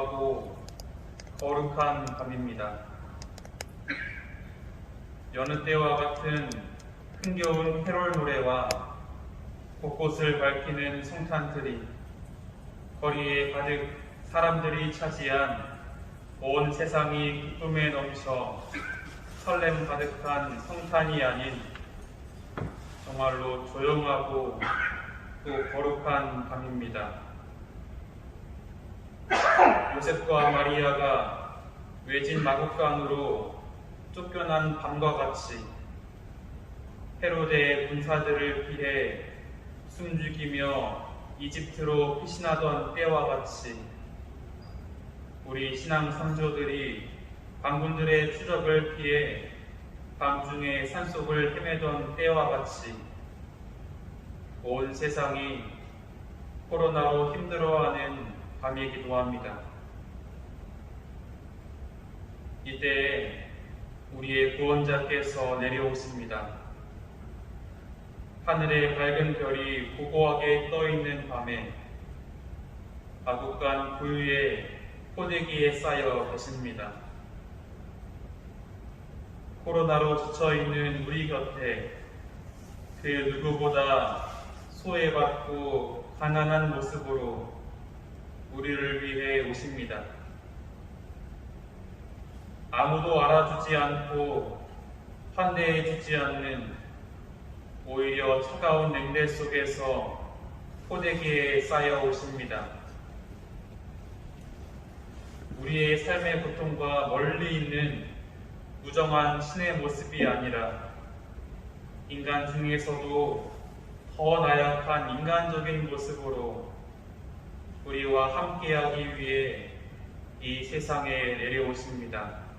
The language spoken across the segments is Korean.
고요하고 거룩한 밤입니다. 여느 때와 같은 흥겨운 캐롤 노래와 곳곳을 밝히는 성탄들이 거리에 가득 사람들이 차지한 온 세상이 기쁨에 넘쳐 설렘 가득한 성탄이 아닌 정말로 조용하고 또 거룩한 밤입니다. 요셉과 마리아가 외진 마국간으로 쫓겨난 밤과 같이 헤로데의 군사들을 피해 숨죽이며 이집트로 피신하던 때와 같이 우리 신앙 선조들이 반군들의 추적을 피해 밤중에 산속을 헤매던 때와 같이 온 세상이 코로나로 힘들어하는 밤이기도 합니다. 이때 우리의 구원자께서 내려오십니다. 하늘의 밝은 별이 고고하게 떠 있는 밤에 아국간 구유의 포대기에 쌓여 계십니다. 코로나로 지쳐 있는 우리 곁에 그 누구보다 소외받고 가난한 모습으로 우리를 위해 오십니다. 아무도 알아주지 않고 환대해 주지 않는 오히려 차가운 냉대 속에서 포대기에 쌓여 오십니다. 우리의 삶의 고통과 멀리 있는 무정한 신의 모습이 아니라 인간 중에서도 더 나약한 인간적인 모습으로 우리와 함께하기 위해 이 세상에 내려오십니다.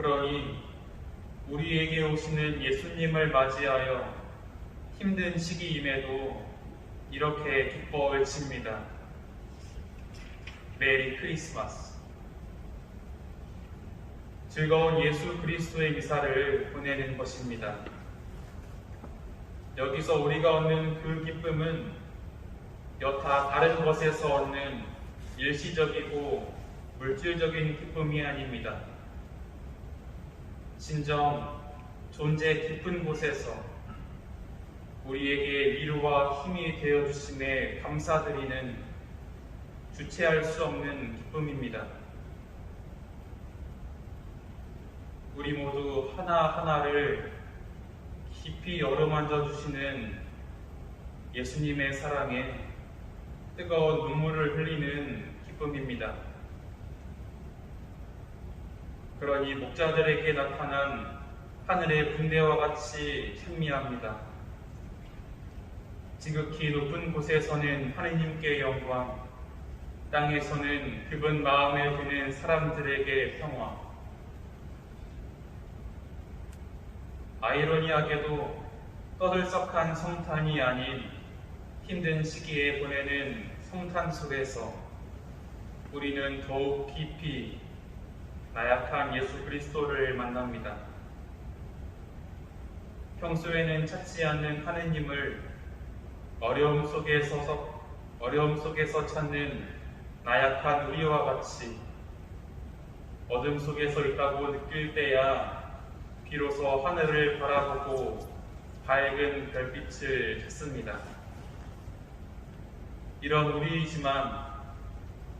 그러니 우리에게 오시는 예수님을 맞이하여 힘든 시기임에도 이렇게 기뻐 외칩니다. 메리 크리스마스. 즐거운 예수 그리스도의 미사를 보내는 것입니다. 여기서 우리가 얻는 그 기쁨은 여타 다른 것에서 얻는 일시적이고 물질적인 기쁨이 아닙니다. 진정 존재 깊은 곳에서 우리에게 위로와 힘이 되어 주심에 감사드리는 주체할 수 없는 기쁨입니다. 우리 모두 하나하나를 깊이 어루만져 주시는 예수님의 사랑에 뜨거운 눈물을 흘리는 기쁨입니다. 그러니 목자들에게 나타난 하늘의 분대와 같이 찬미합니다. 지극히 높은 곳에서는 하느님께 영광, 땅에서는 그분 마음에 드는 사람들에게 평화. 아이러니하게도 떠들썩한 성탄이 아닌 힘든 시기에 보내는 성탄 속에서 우리는 더욱 깊이 나약한 예수 그리스도를 만납니다. 평소에는 찾지 않는 하느님을 어려움 속에서 어려움 속에서 찾는 나약한 우리와 같이 어둠 속에서 있다고 느낄 때야 비로소 하늘을 바라보고 밝은 별빛을 찾습니다. 이런 우리이지만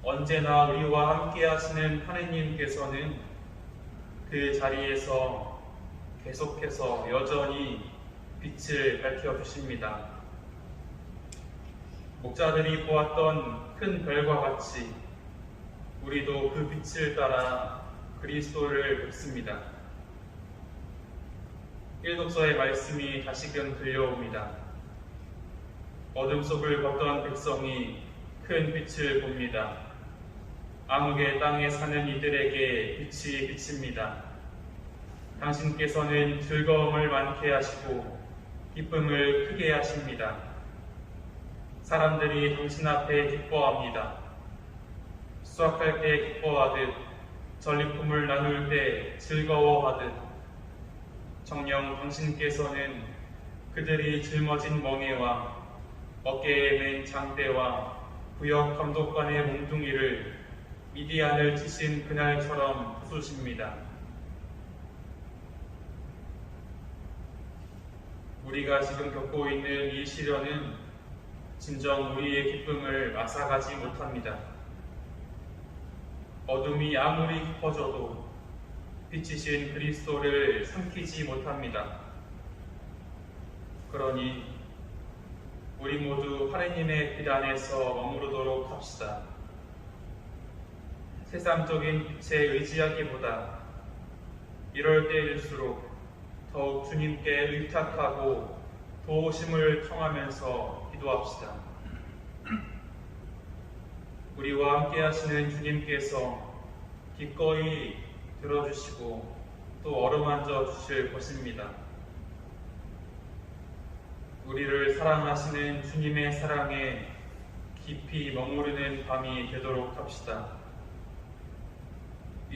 언제나 우리와 함께 하시는 하느님께서는 그 자리에서 계속해서 여전히 빛을 밝혀 주십니다. 목자들이 보았던 큰 별과 같이 우리도 그 빛을 따라 그리스도를 뵙습니다. 일독서의 말씀이 다시금 들려옵니다. 어둠 속을 걷던 백성이 큰 빛을 봅니다. 암흑의 땅에 사는 이들에게 빛이 비칩니다. 당신께서는 즐거움을 많게 하시고 기쁨을 크게 하십니다. 사람들이 당신 앞에 기뻐합니다. 수확할 때 기뻐하듯 전리품을 나눌 때 즐거워하듯 정녕 당신께서는 그들이 짊어진 멍에와 어깨에 맨 장대와 구역 감독관의 몽둥이를 미디안을 치신 그날처럼 부수십니다. 우리가 지금 겪고 있는 이 시련은 진정 우리의 기쁨을 앗아가지 못합니다. 어둠이 아무리 깊어져도 빛이신 그리스도를 삼키지 못합니다. 그러니 우리 모두 하느님의 빛 안에서 머무르도록 합시다. 세상적인 빛에 의지하기보다 이럴 때일수록 더욱 주님께 의탁하고 도우심을 청하면서 기도합시다. 우리와 함께 하시는 주님께서 기꺼이 들어주시고 또 어루만져 주실 것입니다. 우리를 사랑하시는 주님의 사랑에 깊이 머무르는 밤이 되도록 합시다.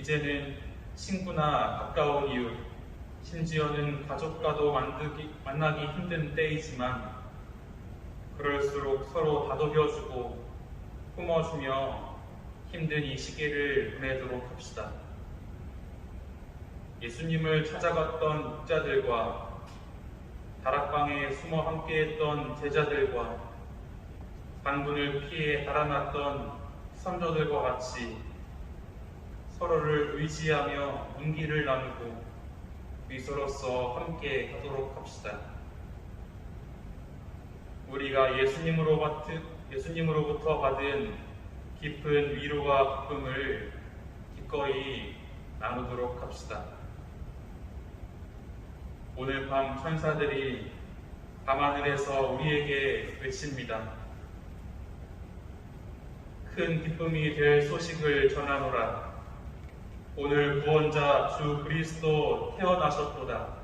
이제는 친구나 가까운 이웃, 심지어는 가족과도 만들기, 만나기 힘든 때이지만 그럴수록 서로 다독여주고 품어주며 힘든 이 시기를 보내도록 합시다. 예수님을 찾아갔던 목자들과 다락방에 숨어 함께했던 제자들과 반군을 피해 달아났던 선조들과 같이 서로를 의지하며 운기를 나누고 미소로서 함께 가도록 합시다. 우리가 예수님으로 받은, 예수님으로부터 받은 깊은 위로와 기쁨을 기꺼이 나누도록 합시다. 오늘 밤 천사들이 밤하늘에서 우리에게 외칩니다. 큰 기쁨이 될 소식을 전하노라. 오늘 구원자 주 그리스도 태어나셨도다.